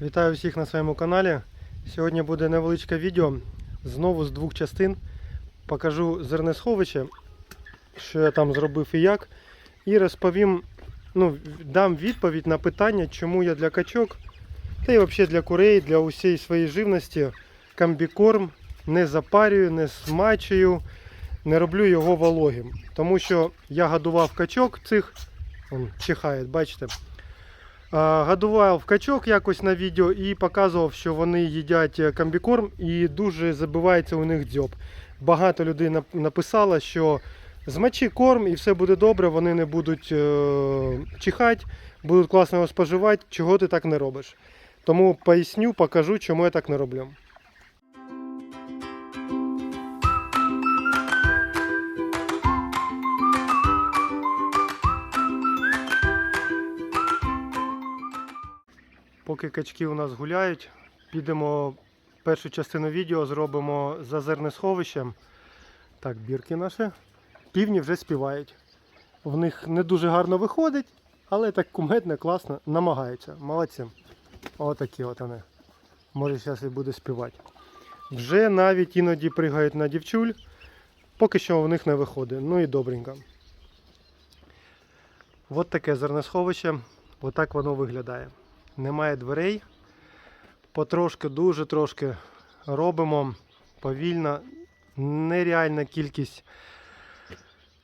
Вітаю всіх на своєму каналі. Сьогодні буде невеличке відео. Знову з двох частин. Покажу зернесховище, що я там зробив і як. І розповім, ну, дам відповідь на питання, чому я для качок, та й взагалі для курей, для усієї своєї живності комбікорм не запарюю, не смачую, не роблю його вологим. Тому що я годував качок цих, он чихає, бачите. А, Годував качок якось на відео і показував, що вони їдять е, комбікорм і дуже забивається у них дзьоб. Багато людей написало, що змочи корм і все буде добре, вони не будуть е- чихати, будуть класно його споживати, чого ти так не робиш. Тому поясню, покажу, чому я так не роблю. Поки качки у нас гуляють, підемо першу частину відео зробимо за зернесховищем. Так, бірки наші. Півні вже співають. В них не дуже гарно виходить, але так кумедно, класно, намагаються. Молодці. Отакі от вони. Може зараз і буде співати. Вже навіть іноді пригають на дівчуль, поки що в них не виходить. Ну і добренько. От таке зернесховище. Отак воно виглядає немає дверей. Потрошки, дуже трошки робимо повільно. Нереальна кількість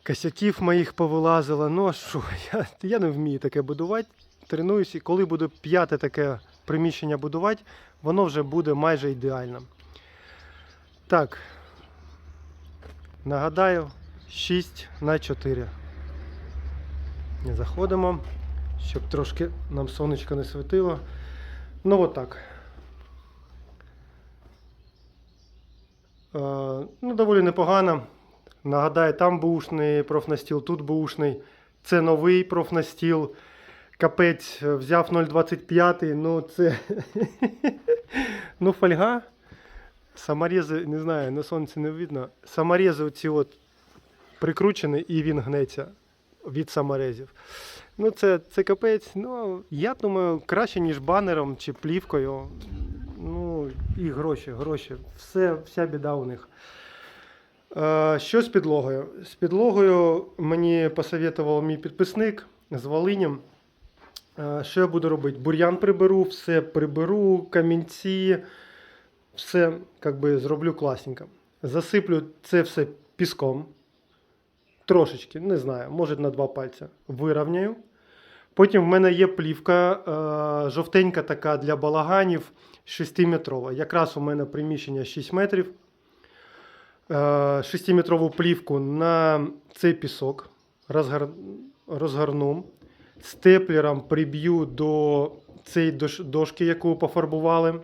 косяків моїх повилазила. Ну а що, я, я не вмію таке будувати. Тренуюся, і коли буду п'яте таке приміщення будувати, воно вже буде майже ідеально. Так. Нагадаю, 6 на 4. Не заходимо щоб трошки нам сонечко не світило. Ну от. Е, ну, доволі непогано. Нагадаю, там бушний профнастіл, тут бушний. Це новий профнастіл. Капець взяв 0,25. Ну, це. ну, фольга. Саморези, не знаю, на сонці не видно. Саморези оці от прикручені і він гнеться від саморезів. Ну, це, це капець. Ну, я думаю, краще, ніж банером чи плівкою. Ну, і гроші, гроші. Все, вся біда у них. Е, що з підлогою? З підлогою мені посоветував мій підписник з Волиням. Е, що я буду робити? Бур'ян приберу, все приберу, камінці, все як би, зроблю класненько. Засиплю це все піском. Трошечки, не знаю, може на два пальця. Вирівняю. Потім в мене є плівка е, жовтенька така для балаганів 6-метрова. Якраз у мене приміщення 6 метрів. Е, 6-метрову плівку на цей пісок розгар... розгорну. Степлером приб'ю до цієї дошки, яку пофарбували.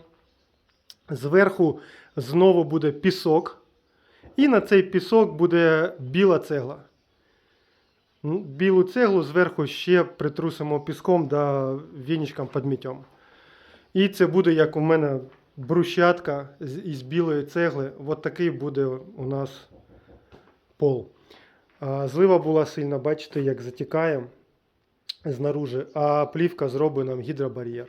Зверху знову буде пісок. І на цей пісок буде біла цегла. Ну, Білу цеглу зверху ще притрусимо піском да вінічком підмітьом. І це буде, як у мене брусчатка із білої цегли. От такий буде у нас пол. Злива була сильна, бачите, як затікає знаружи, а плівка зробить нам гідробар'єр.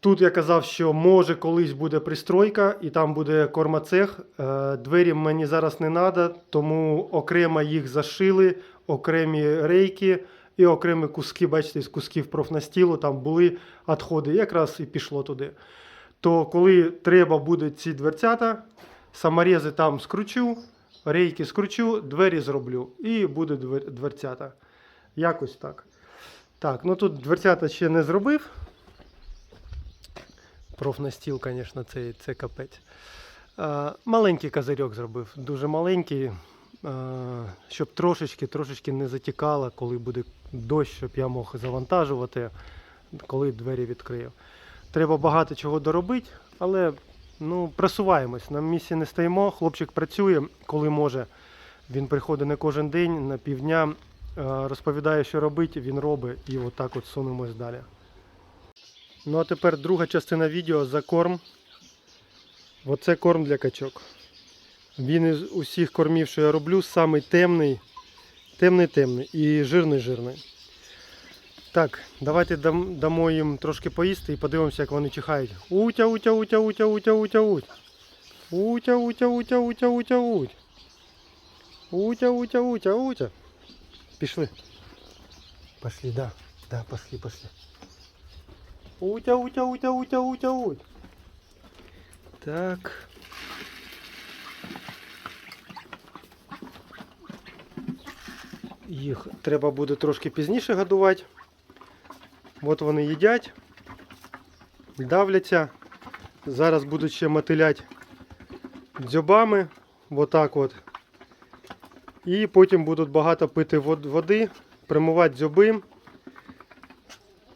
Тут я казав, що може колись буде пристройка, і там буде кормоцех. Е, Двері мені зараз не треба, тому окремо їх зашили, окремі рейки і окремі куски, бачите, з кусків профнастілу, там були відходи, якраз і пішло туди. То коли треба буде ці дверцята, саморези там скручу, рейки скручу, двері зроблю і буде дверцята. Якось так. Так, ну тут дверцята ще не зробив. Профнастіл, звісно, це, це капець. Маленький козирьок зробив, дуже маленький, щоб трошечки, трошечки не затікало, коли буде дощ, щоб я мог завантажувати, коли двері відкрию. Треба багато чого доробити, але ну, просуваємось. На місці не стоїмо. Хлопчик працює, коли може. Він приходить не кожен день, на півдня, розповідає, що робити, він робить, і отак от сунемось далі. Ну а тепер друга частина відео за корм. Оце корм для качок. Він із усіх кормів, що я роблю, самий темний, темний-темний і жирний-жирний. Так, давайте дам, дамо їм трошки поїсти і подивимося, як вони чихають. Утя, утя, утя, утя, утя, утя, утя. Утя, утя, утя, утя, утя, утя. Утя, утя, утя, утя. Пішли. Пошли, да. Да, пошли, пошли. Утя, утя, утя, утя, утя, утя. Так. Їх треба буде трошки пізніше годувати. От вони їдять, давляться. Зараз будуть ще мотилять дзьобами. Отак от. І потім будуть багато пити води, примивати дзьоби.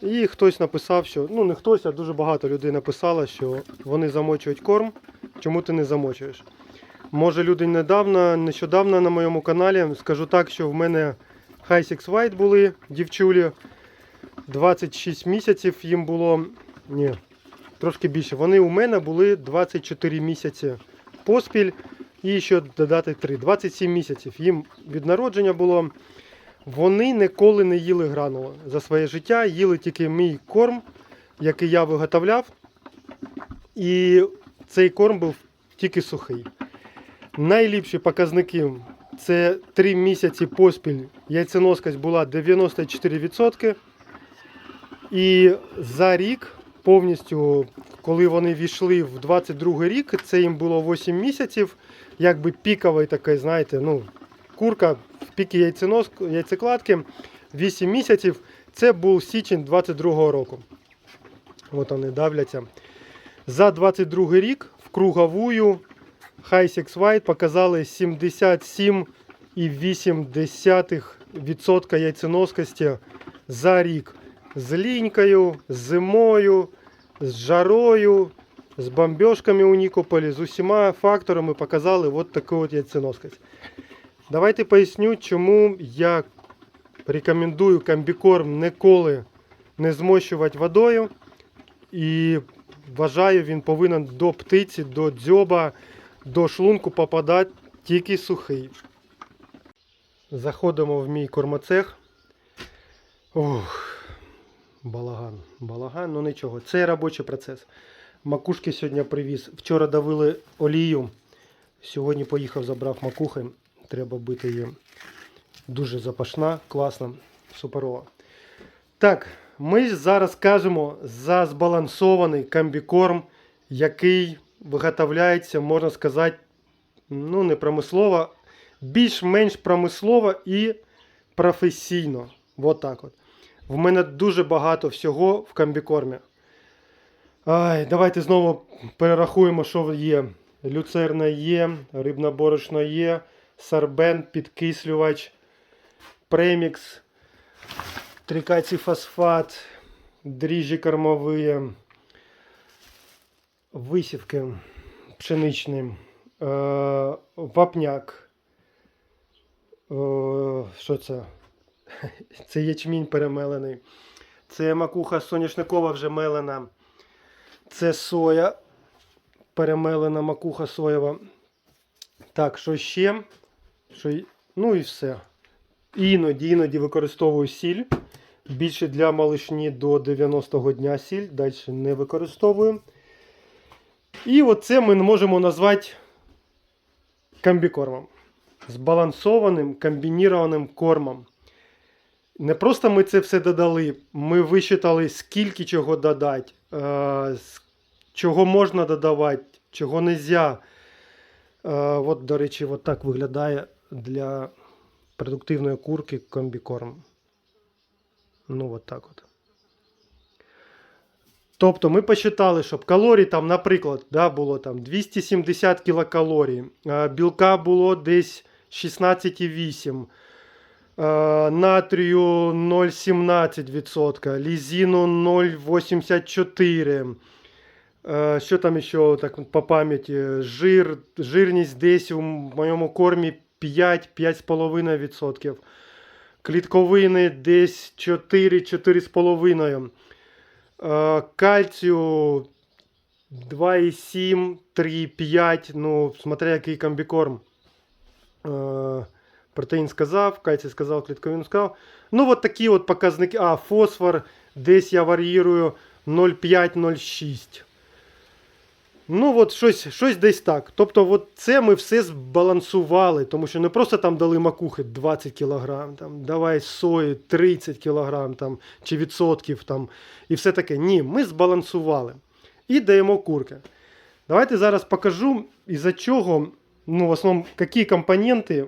І хтось написав, що, ну не хтось, а дуже багато людей написало, що вони замочують корм. Чому ти не замочуєш? Може люди недавно, нещодавно на моєму каналі. Скажу так, що в мене Hi6 White були дівчулі. 26 місяців їм було. Ні, трошки більше. Вони у мене були 24 місяці поспіль. І ще додати 3. 27 місяців. Їм від народження було. Вони ніколи не їли гранули за своє життя, їли тільки мій корм, який я виготовляв. І цей корм був тільки сухий. Найліпші показники це 3 місяці поспіль. Яйценоскость була 94%. І за рік повністю, коли вони війшли в 22 рік, це їм було 8 місяців, якби піковий такий, знаєте, ну, курка піки яйцекладки 8 місяців. Це був січень 22 року. От вони давляться. За 22 рік в круговую Hi6 White показали 77,8% яйценоскості за рік. З лінькою, з зимою, з жарою, з бомбьошками у Нікополі, з усіма факторами показали от таку от яйценоскость. Давайте поясню, чому я рекомендую комбікорм ніколи не змощувати водою. І вважаю, він повинен до птиці, до дзьоба, до шлунку попадати тільки сухий. Заходимо в мій кормоцех. Ух, балаган, балаган, ну нічого. Це робочий процес. Макушки сьогодні привіз. Вчора давили олію. Сьогодні поїхав, забрав макухи. Треба бити її. Дуже запашна, класна, суперова. Так, ми зараз кажемо за збалансований комбікорм, який виготовляється, можна сказати, ну не промислово, більш-менш промислово і професійно. От так от. В мене дуже багато всього в комбікормі. Ай, давайте знову перерахуємо, що є. Люцерна є, рибна борошно є, сарбен, підкислювач, премікс, трикацій фосфат, дріжджі кормові, висівки пшеничні, е, вапняк. Е, що це? Це ячмінь перемелений. Це макуха соняшникова вже мелена. Це соя. Перемелена макуха соєва. Так, що ще? Що... Ну і все. Іноді, іноді використовую сіль. Більше для малишні до 90-го дня сіль. Далі не використовую. І оце ми можемо назвати комбікормом. Збалансованим комбінірованим кормом. Не просто ми це все додали, ми вичитали, скільки чого додати, е, чого можна додавати, чого не можна. От, до речі, от так виглядає для продуктивної курки комбікорм. Ну, от так от. Тобто ми посчитали, щоб калорій там, наприклад, да, було там 270 кілокалорій, білка було десь 16,8, натрію 0,17%, лізину 0,84%. Е, Що там ще так по пам'яті? Жир, жирність десь у моєму кормі 5-5,5%. Клітковини десь 4-4,5%. Е, Кальцію 2,7, 3,5, ну, смотря який комбікорм. Е, Протеїн сказав, кальцій сказав, клітковину сказав. Ну, от такі от показники. А, фосфор десь я варіюю 0,5-0,6. Ну, от щось, щось десь так. Тобто, от це ми все збалансували, тому що не просто там дали макухи 20 кг, там, давай сої 30 кг там, чи відсотків там, і все таке. Ні, ми збалансували. І даємо курки. Давайте зараз покажу, із-за чого, ну, в основному, які компоненти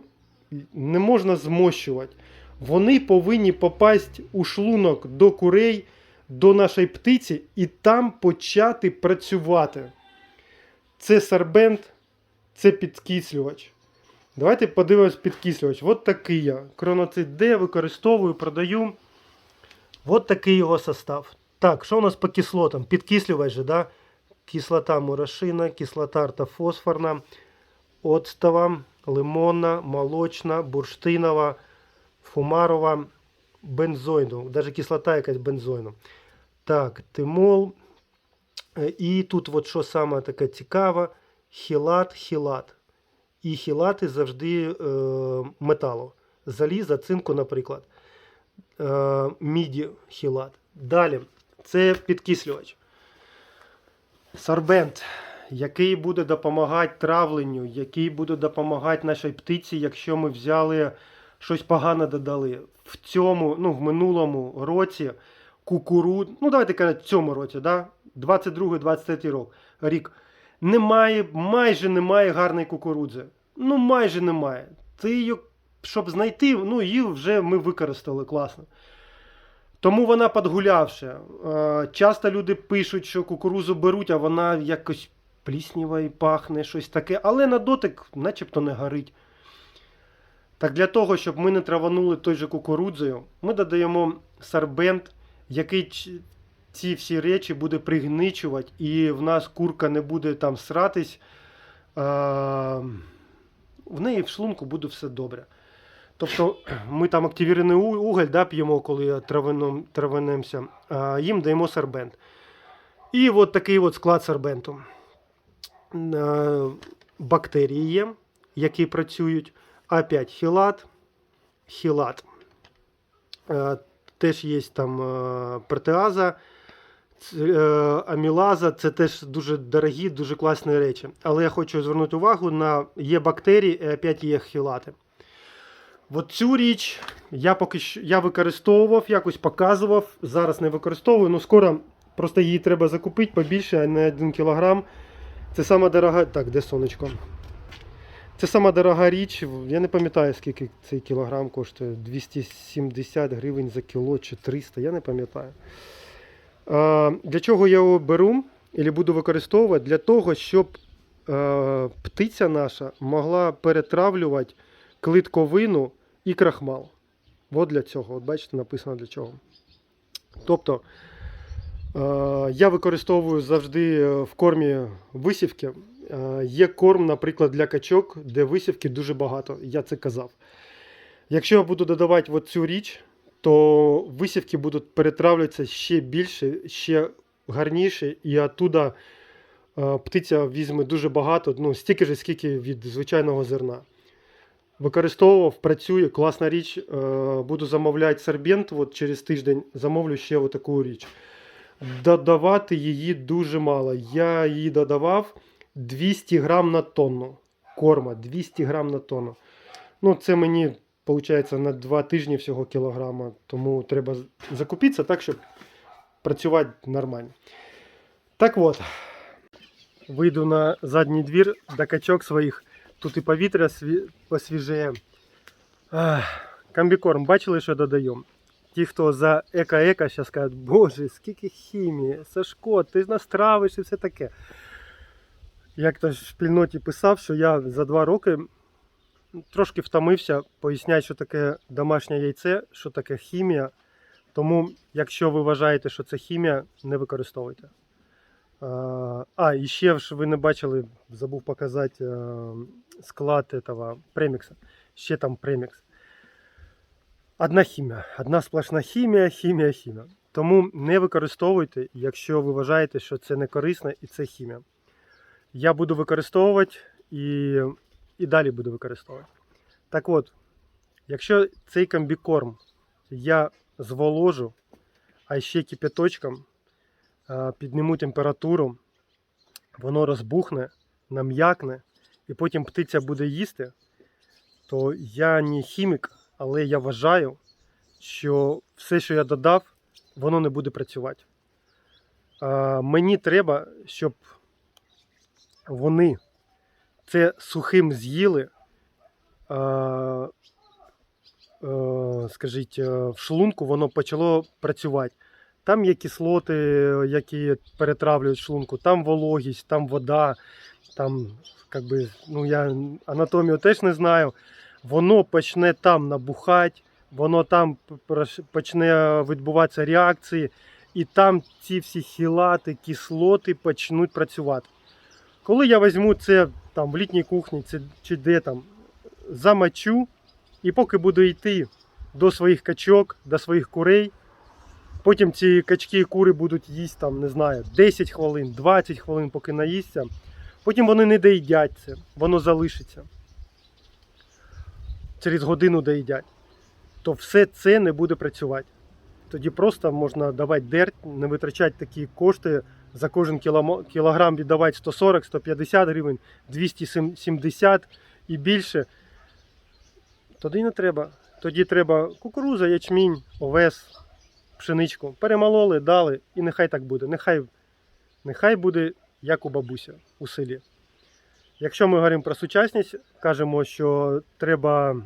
не можна змощувати. Вони повинні попасть у шлунок до курей, до нашої птиці, і там почати працювати. Це сорбент, це підкислювач. Давайте подивимось підкислювач. От такий я. Кроноцит D використовую, продаю. От такий його состав. Так, що у нас по кислотам? Підкислювач же, да? Кислота мурашина, кислота ортофосфорна, оцтова, лимонна, молочна, бурштинова, фумарова, бензойну. Даже кислота якась бензойну. Так, тимол. Е, І тут от що саме таке цікаве, хілат, хілат. І хілати завжди е, металу. Заліза, цинку, наприклад. Е, міді хілат. Далі, це підкислювач. Сорбент, який буде допомагати травленню, який буде допомагати нашій птиці, якщо ми взяли щось погане додали. В цьому, ну, в минулому році кукурудз, ну давайте казати, в цьому році, да? 22-23 рік. Немає, майже немає гарної кукурудзи. Ну, майже немає. Ти її, щоб знайти, ну, її вже ми використали класно. Тому вона підгулявша. Е, Часто люди пишуть, що кукурузу беруть, а вона якось плісніва і пахне, щось таке. Але на дотик начебто не горить. Так для того, щоб ми не траванули той же кукурудзою, ми додаємо сорбент, який ці всі речі буде пригничувати, і в нас курка не буде там сратись. А, в неї в шлунку буде все добре. Тобто ми там активірований у- уголь да, п'ємо, коли а їм даємо сорбент. І от такий от склад сорбенту. Е, Бактерії є, які працюють. Опять хілат. Хілат. Теж є там протеаза, амілаза. Це теж дуже дорогі, дуже класні речі. Але я хочу звернути увагу на є бактерії і опять є хілати. От цю річ я поки що я використовував, якось показував. Зараз не використовую, ну скоро просто її треба закупити побільше, а не 1 кілограм. Це сама дорога. Так, де сонечко? Це сама дорога річ. Я не пам'ятаю, скільки цей кілограм коштує. 270 гривень за кіло чи 300, я не пам'ятаю. Для чого я його беру і буду використовувати? Для того, щоб е, птиця наша могла перетравлювати клитковину і крахмал. От для цього. От бачите, написано для чого. Тобто е, я використовую завжди е, в кормі висівки. Є корм, наприклад, для качок, де висівки дуже багато. Я це казав. Якщо я буду додавати цю річ, то висівки будуть перетравлюватися ще більше, ще гарніше, і оттуда е, птиця візьме дуже багато, ну, стільки ж, скільки від звичайного зерна. Використовував, працює, класна річ. Е, Буду замовляти сорбент, от через тиждень замовлю ще таку річ. Додавати її дуже мало. Я її додавав 200 грам на тонну. Корма 200 грам на тонну. Ну, це мені, виходить, на 2 тижні всього кілограма. Тому треба закупитися так, щоб працювати нормально. Так от, вийду на задній двір до качок своїх. Тут і повітря сві- посвіжеє. Комбікорм, бачили, що додаємо? Ті, хто за еко-еко, зараз кажуть, боже, скільки хімії, Сашко, ти ж нас травиш і все таке. Як то в спільноті писав, що я за два роки трошки втомився поясняти, що таке домашнє яйце, що таке хімія. Тому, якщо ви вважаєте, що це хімія, не використовуйте. А, і ще ж ви не бачили, забув показати е, склад этого премікса. Ще там премікс. Одна хімія, одна сплошна хімія, хімія, хімія. Тому не використовуйте, якщо ви вважаєте, що це не корисно і це хімія. Я буду використовувати і, і далі буду використовувати. Так от, Якщо цей комбікорм я зволожу, а ще кипяточком підніму температуру, воно розбухне, нам'якне, і потім птиця буде їсти, то я не хімік, але я вважаю, що все, що я додав, воно не буде працювати. Мені треба, щоб вони це сухим з'їли. А, е, скажіть, е, в шлунку воно почало працювати. Там є кислоти, які перетравлюють шлунку, там вологість, там вода, там, как би, ну я анатомію теж не знаю. Воно почне там набухати, воно там почне відбуватися реакції, і там ці всі хілати, кислоти почнуть працювати. Коли я візьму це там в літній кухні це, чи де там, замочу, і поки буду йти до своїх качок, до своїх курей, потім ці качки і кури будуть їсти там, не знаю, 10 хвилин, 20 хвилин, поки наїсться. Потім вони не доїдять це, воно залишиться. Через годину доїдять. То все це не буде працювати. Тоді просто можна давати дерть, не витрачати такі кошти за кожен кілограм віддавати 140-150 гривень, 270 і більше. Тоді не треба. Тоді треба кукуруза, ячмінь, овес, пшеничку. Перемололи, дали, і нехай так буде. Нехай, нехай буде як у бабуся у селі. Якщо ми говоримо про сучасність, кажемо, що треба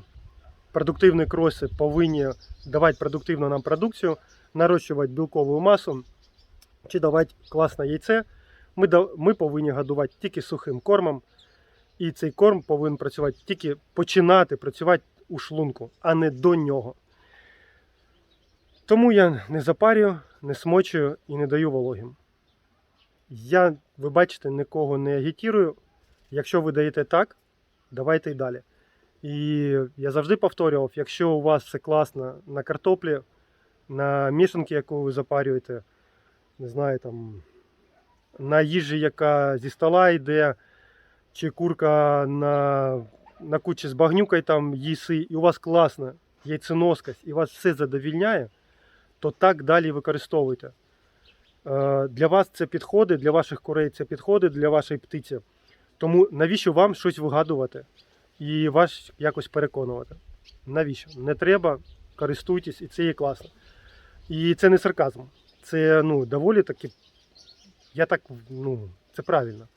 продуктивні кроси повинні давати продуктивну нам продукцію, нарощувати білкову масу чи давати класне яйце. Ми, ми повинні годувати тільки сухим кормом, і цей корм повинен працювати тільки починати працювати у шлунку, а не до нього. Тому я не запарюю, не смочую і не даю вологим. Я, ви бачите, нікого не агітірую. Якщо ви даєте так, давайте й далі. І я завжди повторював, якщо у вас все класно на картоплі, на мішанки, яку ви запарюєте, не знаю, там, на їжі, яка зі стола йде, чи курка на, на кучі з багнюкою там їси, і у вас класна яйценоскость, і вас все задовільняє, то так далі використовуйте. Е, Для вас це підходить, для ваших курей це підходить, для вашої птиці. Тому навіщо вам щось вигадувати і вас якось переконувати? Навіщо? Не треба, користуйтесь, і це є класно. І це не сарказм. Це ну, доволі таки. Я так, ну, це правильно.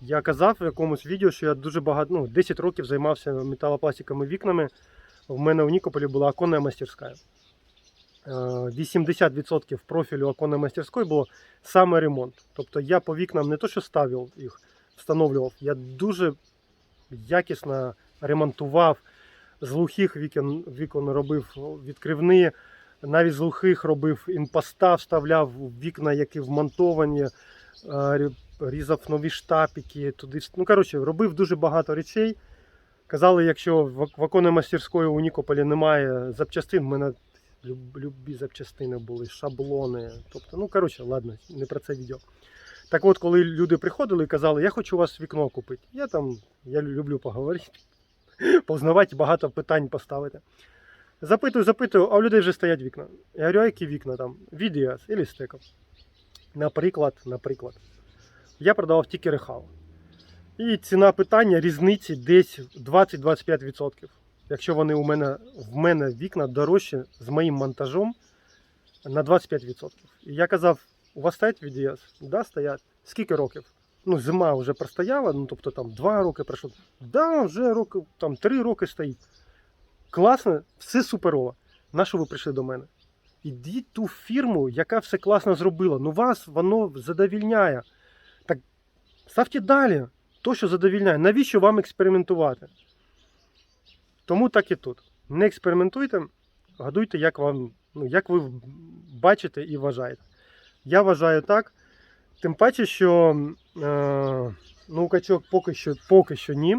Я казав в якомусь відео, що я дуже багато, ну, 10 років займався металопластиковими вікнами. В мене в Нікополі була оконна мастерська. Е, 80% профілю оконної мастерської було саме ремонт. Тобто я по вікнам не то, що ставив їх, встановлював, я дуже якісно ремонтував. З глухих вікон, вікон робив відкривні, навіть з глухих робив імпоста, вставляв вікна, які вмонтовані, е, різав нові штапики. Туди. Ну, коротше, робив дуже багато речей. Казали, якщо в мастерської у Нікополі немає запчастин, в мене люб- любі запчастини були, шаблони. Тобто, ну коротше, ладно, не про це відео. Так от, коли люди приходили і казали, я хочу у вас вікно купити. Я там, я люблю поговорити, познавати, багато питань поставити. Запитую, запитую, а у людей вже стоять вікна. Я говорю, а які вікна там? Відіас і стеков. Наприклад, наприклад, я продавав тільки рехал. І ціна питання різниці десь 20-25%. Якщо вони у мене в мене вікна дорожчі з моїм монтажом на 25%. І я казав, у вас стоять VDS? Да, стоять. Скільки років? Ну, зима вже простояла, ну тобто там 2 роки пройшло. Да, вже роки, там 3 роки стоїть. Класно, все суперово. На що ви прийшли до мене? Ідіть ту фірму, яка все класно зробила. Ну вас воно задовільняє. Так ставте далі то, що задовільняє. Навіщо вам експериментувати? Тому так і тут. Не експериментуйте, гадуйте, як вам, ну, як ви бачите і вважаєте. Я вважаю так. Тим паче, що е, ну, у качок поки що, поки що ні,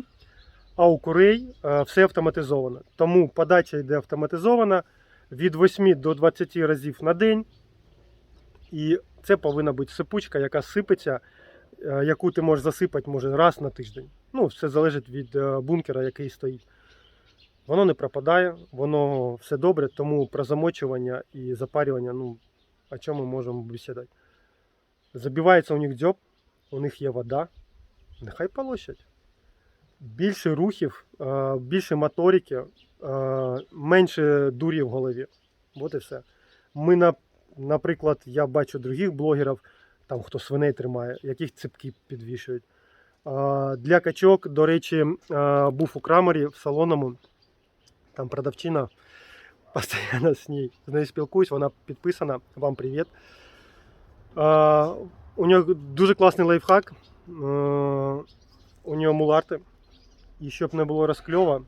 а у курей е, все автоматизовано. Тому подача йде автоматизована від 8 до 20 разів на день. І це повинна бути сипучка, яка сипеться, е, яку ти можеш засипати може раз на тиждень. Ну, все залежить від е, бункера, який стоїть. Воно не пропадає, воно все добре, тому про замочування і запарювання, ну, о чому ми можемо бесідати. Забивається у них дзьоб, у них є вода, нехай полощать. Більше рухів, е, більше моторики, е, менше дурі в голові. От і все. Ми, наприклад, я бачу других блогерів, там хто свиней тримає, яких цепки підвішують. Для качок, до речі, був у крамері в салоному. Там продавчина постійно з нею, з нею спілкуюсь, вона підписана. Вам привіт. А, У нього дуже класний лайфхак. А, У нього муларти. І щоб не було розкльова,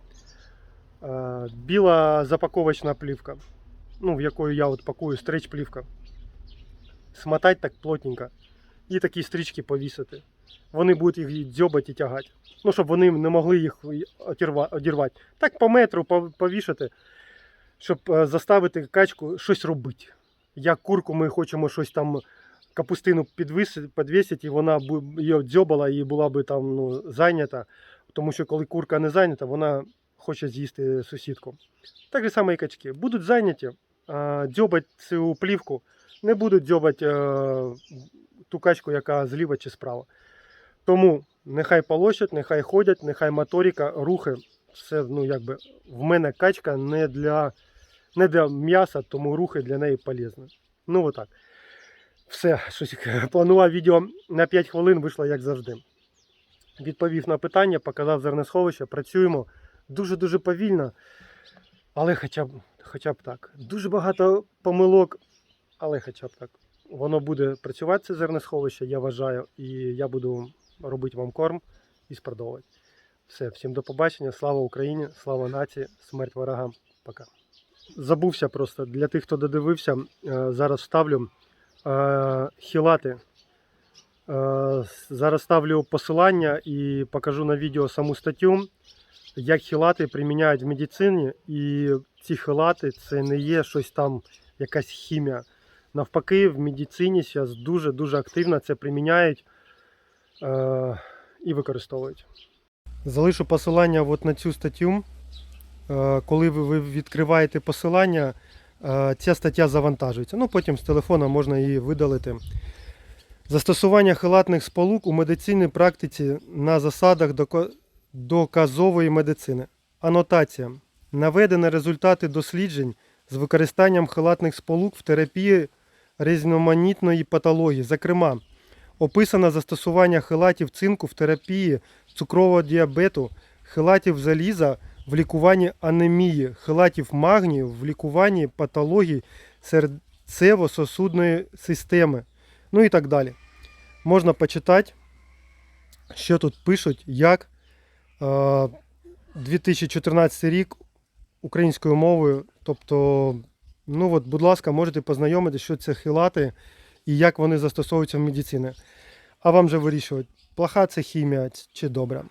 а, біла запаковочна плівка, ну, в якою я от пакую стреч плівка. Смотать так плотненько. І такі стрічки повісити вони будуть їх дзьобати і тягати. Ну, щоб вони не могли їх одірвати. Так по метру повішати, щоб е, заставити качку щось робити. Як курку ми хочемо щось там капустину підвісити, і вона б її дзьобала і була би там ну, зайнята. Тому що коли курка не зайнята, вона хоче з'їсти сусідку. Так само і качки. Будуть зайняті, дзьобать цю плівку, не будуть дзьобати е, ту качку, яка зліва чи справа. Тому нехай полощать, нехай ходять, нехай моторика, рухи. Все, ну, якби, в мене качка не для, не для м'яса, тому рухи для неї полезні. Ну, отак. Все, щось планував відео на 5 хвилин, вийшло як завжди. Відповів на питання, показав зернесховище, працюємо дуже-дуже повільно, але хоча б, хоча б так. Дуже багато помилок, але хоча б так. Воно буде працювати, це зернесховище, я вважаю, і я буду робити вам корм і спродовувати. Все, всім до побачення. Слава Україні, слава нації, смерть ворогам. Пока. Забувся просто для тих, хто додивився, е, зараз ставлю е, хілати. Е, Зараз ставлю посилання і покажу на відео саму статтю, як хілати приміняють в медицині. І ці хілати це не є щось там, якась хімія. Навпаки, в медицині зараз дуже-дуже активно це приміняють і використовують. Залишу посилання от на цю статтю. Е, коли ви, відкриваєте посилання, е, ця стаття завантажується. Ну, потім з телефона можна її видалити. Застосування хилатних сполук у медицинній практиці на засадах доказової медицини. Анотація. Наведені результати досліджень з використанням хилатних сполук в терапії різноманітної патології. Зокрема, описано застосування хилатів цинку в терапії цукрового діабету, хилатів заліза в лікуванні анемії, хилатів магнію в лікуванні патологій серцево-сосудної системи. Ну і так далі. Можна почитати, що тут пишуть, як е, 2014 рік українською мовою. Тобто, ну от, будь ласка, можете познайомитися, що це хилати і як вони застосовуються в медицині. А вам же вирішувати, плоха це хімія чи добра.